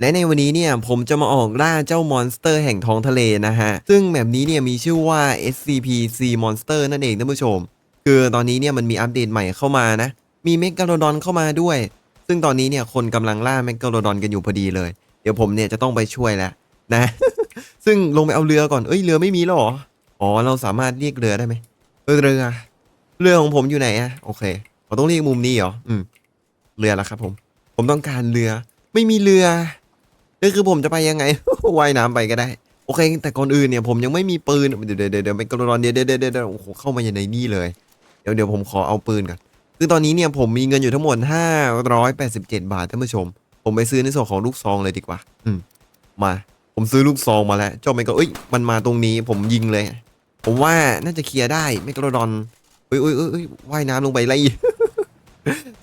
และในวันนี้เนี่ยผมจะมาออกล่าเจ้ามอนสเตอร์แห่งท้องทะเลนะฮะ ซึ่งแบบนี้เนี่ยมีชื่อว่า SCP C Monster นั่นเองท่านผู้ชม คือตอนนี้เนี่ยมันมีอัปเดตใหม่เข้ามานะ มีเมกาโลดอนเข้ามาด้วย ซึ่งตอนนี้เนี่ยคนกำลังล่าเมกาโลดอนกันอยู่พอดีเลย เดี๋ยวผมเนี่ยจะต้องไปช่วยแล้วนะ ซึ่งลงไปเอาเรือก่อน เอ้ยเรือไม่มีแล้วหรอ อ๋อเราสามารถเรียกเรือได้ไหมเออเรือ เรือของผมอยู่ไหนอะโอเคเราต้องเรียกมุมนี้เหรอ อืม เรือละครับผม ผมต้องการเรือ ไม่มีเรือ นี่คือผมจะไปยังไง ว่ายน้ำไปก็ได้ โอเค แต่ก่อนอื่นเนี่ยผมยังไม่มีปืน เดี๋ยวเดี๋ยวเดี๋ยวเดี๋ยวเป็นกรอนเดี๋ยวเดี๋ยวเดี๋ยวเดี๋ยวโอ้โหเข้ามาในนี่เลย เดี๋ยวเดี๋ยวผมขอเอาปืนก่อนคือตอนนี้เนี่ยผมมีเงินอยู่ทั้งหมด 587 บาทท่านผู้ชม ผมไปซื้อในส่วนของลูกซองเลยดีกว่า อืม มา ผมซื้อลูกซองมาแล้วเจ้าเมกะเอ้ย มันมาตรงนี้ผมยิงเลย ผมว่าน่าจะเคลียร์ได้เมกะโดอนเอ้ยเอ้ยเอ้ยว่ายน้ำลงไปไล่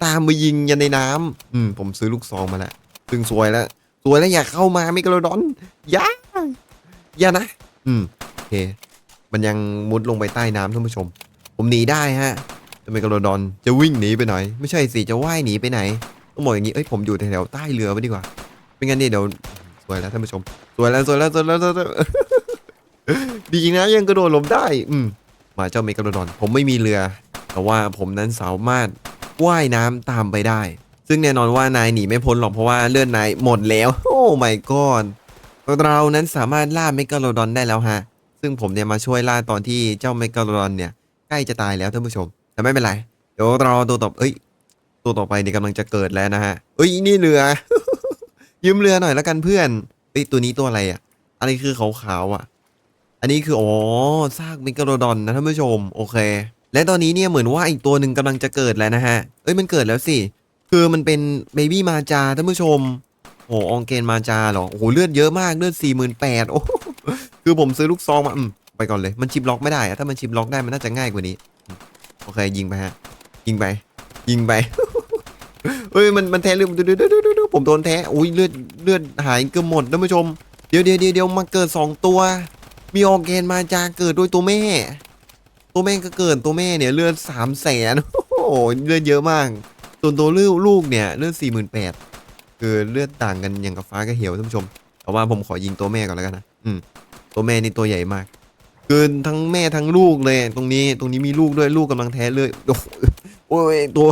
ตามไปยิงยันในน้ำอืม ผมซื้อลูกซองมาแล้วซึ่งสวยแล้ว สวยแล้วอย่าเข้ามาเมกะโดอนอย่าอย่านะ อืมโอเค มันยังมุดลงไปใต้น้ำท่านผู้ชม ผมหนีได้ฮะจะเมกะโดอนจะวิ่งหนีไปไหน ไม่ใช่สิจะว่ายหนีไปไหนต้องบอกอย่างนี้เอ้ยผมอยู่แถวๆใต้เรือไปดีกว่าไม่งั้นเนี่ยเดี๋ยวสวยแล้วท่านผู้ชมสวยแล้วสวยแล้วสวยแล้วสวยแล้วดีนะยังกระโดดหลบได้ อืมมาเจ้าเมกะโดอน ผมไม่มีเรือ แต่ว่าผมนั้นสามารถว่ายน้ำตามไปได้ ซึ่งแน่นอนว่านายหนีไม่พ้นหรอกเพราะว่าเลือดนายหมดแล้ว โอ้ my god เรานั้นสามารถล่าเมกะโลดอนได้แล้วฮะ ซึ่งผมเนี่ยมาช่วยล่าตอนที่เจ้าเมกะโลดอนเนี่ยใกล้จะตายแล้วท่านผู้ชม แต่ไม่เป็นไร เดี๋ยวเราตัวต่อเอ้ย ตัวต่อไปเนี่ยกำลังจะเกิดแล้วนะฮะเอ้ยนี่เรือ ยืมเรือหน่อยแล้วกันเพื่อนเอ้ยตัวนี้ตัวอะไรอะ อะไรคือขาวๆอะ อันนี้คืออ๋อซากเมกะโลดอนนะท่านผู้ชม โอเค และตอนนี้เนี่ยเหมือนว่าอีกตัวหนึ่งกำลังจะเกิดแล้วนะฮะ เอ้ยมันเกิดแล้วสิ คือมันเป็นเบบี้มาจาท่านผู้ชม โอ้อองเกนมาจาเหรอ โอ้โหเลือดเยอะมากเลือดสี่หมื่นแปดโอ้คือผมซื้อลูกซองมาอืมไปก่อนเลยมันชิปล็อกไม่ได้อะถ้ามันชิปล็อกได้มันน่าจะง่ายกว่านี้ โอเคยิงไปฮะ ยิงไป ยิงไปเฮ้ยมันมันแท้เลือดดูดูดูดูผมโดนแท้อุ้ยเลือดเลือดหายเกือบหมดท่านผู้ชมเดี๋ยวเดี๋ยวเดี๋ยวมาเกิดสองตัว มีออร์แกนมาจาเกิดด้วยตัวแม่ ตัวแม่ก็เกิดตัวแม่เนี่ยเลือดสามแสนโอ้โหเลือดเยอะมาก ส่วนตัวลูกลูกเนี่ยเลือดสี่หมื่นแปดคือเลือดต่างกันอย่างกับฟ้ากับเหวท่านผู้ชมแต่ว่าผมขอยิงตัวแม่ก่อนแล้วกันนะอืมตัวแม่นี่ตัวใหญ่มากคือทั้งแม่ทั้งลูกเลย ตรงนี้ตรงนี้มีลูกด้วยลูกกำลังแท้เลยโอ้โหโอ้ยตัว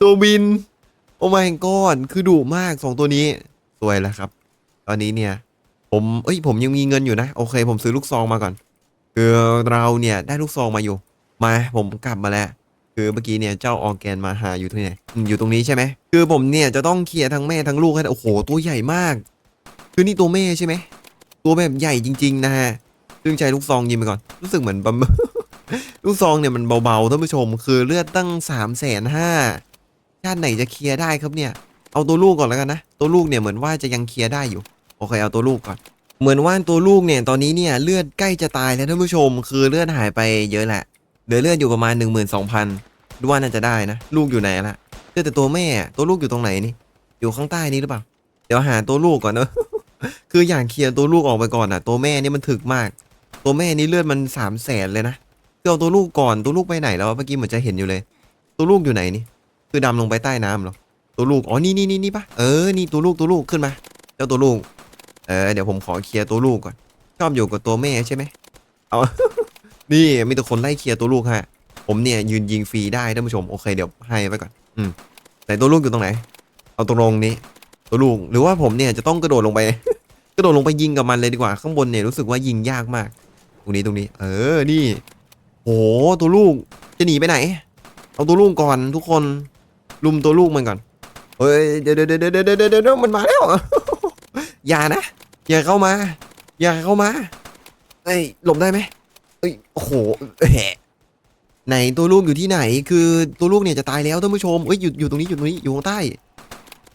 ตัวบิน โอ้ my god คือดุมากสองตัวนี้สวยแล้วครับ ตอนนี้เนี่ย ผมเอ้ยผมยังมีเงินอยู่นะ โอเค ผมซื้อลูกซองมาก่อนคือเราเนี่ยได้ลูกซองมาอยู่ มาผมกลับมาแล้ว คือเมื่อกี้เนี่ยเจ้าออร์แกนมาหาอยู่ที่ไหนอยู่ตรงนี้ใช่ไหมคือผมเนี่ยจะต้องเคลียร์ทั้งแม่ทั้งลูกให้โอ้โหตัวใหญ่มาก คือนี่ตัวแม่ใช่ไหมตัวแบบใหญ่จริง ๆ นะฮะซึ่งใช้ลูกซองยิงไปก่อน รู้สึกเหมือนบัมลูกซองเนี่ยมันเบาๆท่านผู้ชม คือเลือดตั้งสามแสนห้าชาติไหนจะเคลียร์ได้ครับเนี่ย เอาตัวลูกก่อนแล้วกันนะ ตัวลูกเนี่ยเหมือนว่าจะยังเคลียร์ได้อยู่ โอเคเอาตัวลูกก่อน เหมือนว่าตัวลูกเนี่ยตอนนี้เนี่ยเลือดใกล้จะตายแล้วท่านผู้ชม คือเลือดหายไปเยอะแหละ เหลือเลือดอยู่ประมาณ 1 2 0 0 0ดูว่าน่าจะได้นะ ลูกอยู่ไหนล่ะเลือดแต่ตัวแม่ตัวลูกอยู่ตรงไหนนี่ อยู่ข้างใต้นี้หรือเปล่า เดี๋ยวหาตัวลูกก่อนเนอะคืออย่างเคลียร์ตัวลูกออกไปก่อนอะ ตัวแม่นี่มันถึกมาก ตัวแม่นี่เลือดมันสามแสนเลยนะคือเอาตัวลูกก่อนตัวลูกไปไหนแล้วเมื่อกี้เหมือนจะเห็นอยู่เลย ตัวลูกอยู่ไหนนี่ คือดำลงไปใต้น้ำหรอตัวลูก อ๋อ นี่นี่นี่นี่ปะเออ นี่ตัวลูกตัวลูกขึ้นมา เจ้าตัวลูก เออ เดี๋ยวผมขอเคลียร์ตัวลูกก่อน ชอบอยู่กับตัวแม่ใช่ไหม เอา นี่มีแต่คนไล่เคลียร์ตัวลูกฮะ ผมเนี่ยยืนยิงฟรีได้ท่านผู้ชมโอเคเดี๋ยวให้ไปก่อน อืมแต่ตัวลูกอยู่ตรงไหน เอาตรงนี้ ตัวลูกหรือว่าผมเนี่ยจะต้องกระโดดลงไป กระโดดลงไปยิงกับมันเลยดีกว่า ข้างบนเนี่ยรู้สึกว่ายิงยากมาก ตรงนี้ตรงนี้ เออนี่โหตัวลูกจะหนีไปไหน เอาตัวลูกก่อนทุกคนลุมตัวลูกมันก่อนเฮ้ยเดี๋ยวเดี๋ยวเดี๋ยวเดี๋ยวเดี๋ยวเดี๋ยวเดี๋ยวมันมาแล้วอย่านะ อย่าเข้ามา อย่าเข้ามาเอ้ยหลบได้ไหมเอ้ยโอ้โหแหะไหนตัวลูกอยู่ที่ไหน คือตัวลูกเนี่ยจะตายแล้วท่านผู้ชมเอ้ยอยู่อยู่ตรงนี้อยู่ตรงนี้อยู่ข้างใต้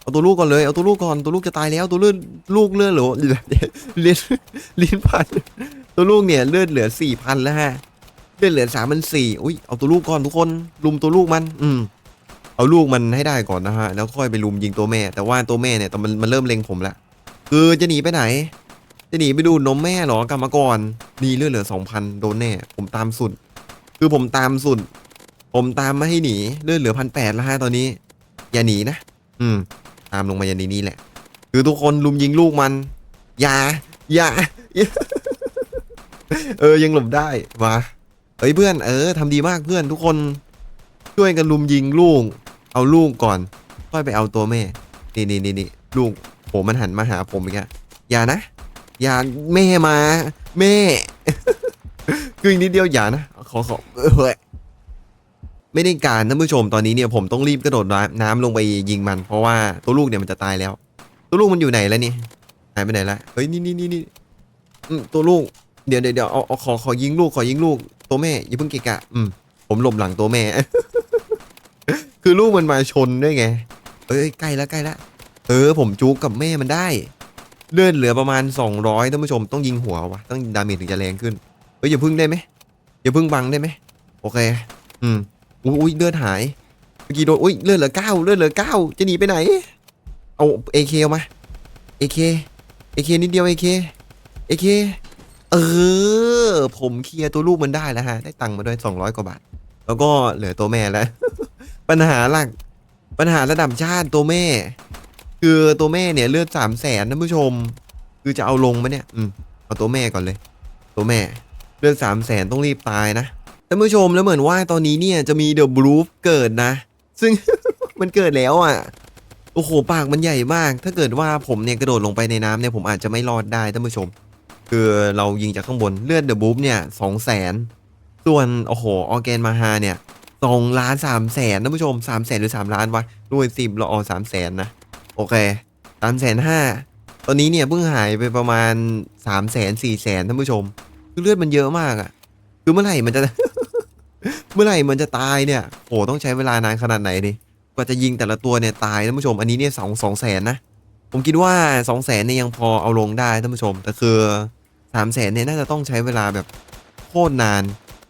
เอาตัวลูกก่อนเลยเอาตัวลูกก่อนตัวลูกจะตายแล้วตัวเลือดลูกเลือดเหลือเลือดลิ้นพันตัวลูกเนี่ยเลือดเหลือสี่พันแล้วฮะเลือดเหลือสามพันสี่อุ้ยเอาตัวลูกก่อนทุกคนลุมตัวลูกมัน อืมเอาลูกมันให้ได้ก่อนนะฮะแล้วค่อยไปลุมยิงตัวแม่ แต่ว่าตัวแม่เนี่ยแตอนมันมันเริ่มเล็งผมแล้วคือจะหนีไปไหน จะหนีไปดูนมแม่เหรอกลับมก่อนนี่เลือดเหลือสองพันโดนแน่ ผมตามสุด คือผมตามสุด ผมตามไม่ให้หนีเลือดเหลือพันแปดแล้วฮะตอนนี้ อย่าหนีนะ อืม ตามลงมาอย่าหนีนี่แหละ คือทุกคนลุมยิงลูกมัน อย่า อย่า เออยังหลบได้มาเอ้ยเพื่อนเออทำดีมากเพื่อนทุกคนช่วยกันลุมยิงลูก เอาลูกก่อน ค่อยไปเอาตัวแม่ นี่นี่นี่นี่ลูกโหมันหันมาหาผมอีกอะอย่านะ อย่าแม่มา แม่คืออีกนิดเดียวอย่านะ ขอขอเฮ้ยไม่ได้การท่านผู้ชมตอนนี้เนี่ยผมต้องรีบกระโดดน้ำน้ำลงไปยิงมัน เพราะว่าตัวลูกเนี่ยมันจะตายแล้ว ตัวลูกมันอยู่ไหนแล้วนี่หายไปไหนละเฮ้ยนี่นี่นี่นี่ตัวลูกเดี๋ยวเดี๋ยวเดี๋ยวเอาเอาขอขอยิงลูกขอยิงลูก ตัวแม่อย่าเพิ่งเกะกะ อืมผมหลบหลังตัวแม่ คือลูกมันมาชนด้วยไงเอ้ยใกล้แล้วใกล้แล้วเออผมจุกกับแม่มันได้ เลือดเหลือประมาณ 200ท่านผู้ชมต้องยิงหัววะต้องดาเมจถึงจะแรงขึ้นเฮ้ยอย่าพึ่งได้ไหมอย่าพึ่งบังได้ไหมโอเค อืมอยอุ้ยเลือดหายเมื่อกี้โดนอุ้ยเลือดเหลือเก้าเลือดเหลือเก้าจะหนีไปไหน เอาเอเคมาเอเคเอเคนิดเดียวเอเคเอเคเออ ผมเคลียร์ตัวลูกมันได้แล้วฮะ ได้ตังค์มาด้วย 200 กว่าบาท แล้วก็เหลือตัวแม่แล้ว ปัญหาหลัก ปัญหาระดับชาติตัวแม่ คือตัวแม่เนี่ยเลือดสามแสนท่านผู้ชม คือจะเอาลงไหมเนี่ย อืมเอาตัวแม่ก่อนเลย ตัวแม่เลือดสามแสนต้องรีบตายนะท่านผู้ชมแล้วเหมือนว่าตอนนี้เนี่ยจะมีเดอะบลูฟเกิดนะ ซึ่ง มันเกิดแล้วอะโอ้โหปากมันใหญ่มาก ถ้าเกิดว่าผมเนี่ยกระโดดลงไปในน้ำเนี่ยผมอาจจะไม่รอดได้ท่านผู้ชม คือเรายิงจากข้างบนเลือดเดอะบูฟเนี่ยสองแสนส่วนโอ้โหออแกนมาฮาเนี่ยสองล้านสามแสนท่านผู้ชมสามแสนหรือสามล้านวะด้วยสิบเราเอสามแสนนะ โอเคสามแสนห้าตอนนี้เนี่ยเพิ่งหายไปประมาณสามแสนสี่แสนท่านผู้ชม คือเลือดมันเยอะมากอะคือเมื่อไหร่มันจะ เมื่อไหร่มันจะตายเนี่ยโอ้ต้องใช้เวลานานขนาดไหนดิกว่าจะยิงแต่ละตัวเนี่ยตายท่านผู้ชม อันนี้เนี่ยสองสองแสนนะ ผมคิดว่าสองแสนเนี่ยยังพอเอาลงได้ท่านผู้ชม แต่คือสามแสนเนี่ยน่าจะต้องใช้เวลาแบบโคตรนาน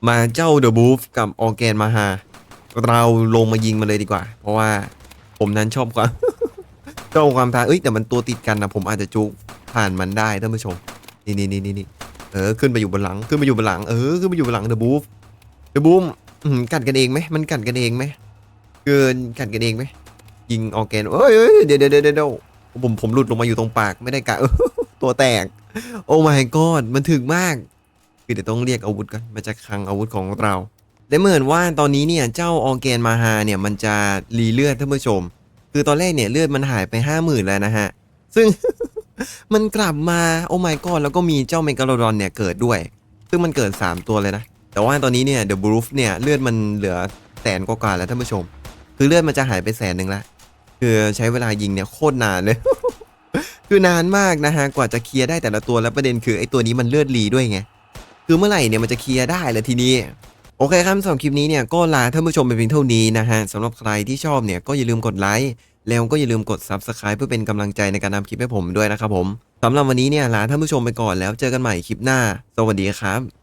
มาเจ้าเดอะบูฟกับออแกนมาฮาเราลงมายิงมันเลยดีกว่า เพราะว่าผมนั้นชอบควา มชอบความท้าเอ้ยแต่มันตัวติดกันนะผมอาจจะจุกผ่านมันได้ท่านผู้ชม นี่นี่นี่นี่เออขึ้นไปอยู่บนหลังขึ้นไปอยู่บนหลังเออขึ้นไปอยู่บนหลังเดอะบูฟเดอะบูมกัดกันเองไหมมันกัดกันเองไหมเกินกัดกันเองไหมยิงออร์แกนเอ้ยเดี๋ยวเดี๋ยวเดี๋ยวผมผมหลุดลงมาอยู่ตรงปากไม่ได้กะตัวแตก โอ้ my god มันถึกมากคือเดี๋ยวต้องเรียกอาวุธกันมาจากคลังอาวุธของเราและเหมือนว่าตอนนี้เนี่ยเจ้าออแกนมาฮาเนี่ยมันจะรีเลือดท่านผู้ชม คือตอนแรกเนี่ยเลือดมันหายไปห้าหมื่นแล้วนะฮะ ซึ่ง มันกลับมาโอ้ my god แล้วก็มีเจ้าเมกาโลดอนเนี่ยเกิดด้วย ซึ่งมันเกิด 3 ตัวเลยนะ แต่ว่าตอนนี้เนี่ยเดอะบรูฟเนี่ยเลือดมันเหลือแสนกว่าๆแล้วท่านผู้ชม คือเลือดมันจะหายไปแสนหนึ่งละคือใช้เวลายิงเนี่ยโคตรนานเลย คือนานมากนะฮะกว่าจะเคลียร์ได้แต่ละตัวแล้วประเด็นคือไอ้ตัวนี้มันเลือดรีด้วยไง คือเมื่อไหร่เนี่ยมันจะเคลียร์ได้เลยทีนี้ โอเคครับสำหรับคลิปนี้เนี่ยก็ลาท่านผู้ชมไปเพียงเท่านี้นะฮะสำหรับใครที่ชอบเนี่ยก็อย่าลืมกดไลค์แล้วก็อย่าลืมกด Subscribe เพื่อเป็นกำลังใจในการทำคลิปให้ผมด้วยนะครับผมสำหรับวันนี้เนี่ยลาท่านผู้ชมไปก่อนแล้วเจอกันใหม่คลิปหน้า สวัสดีครับ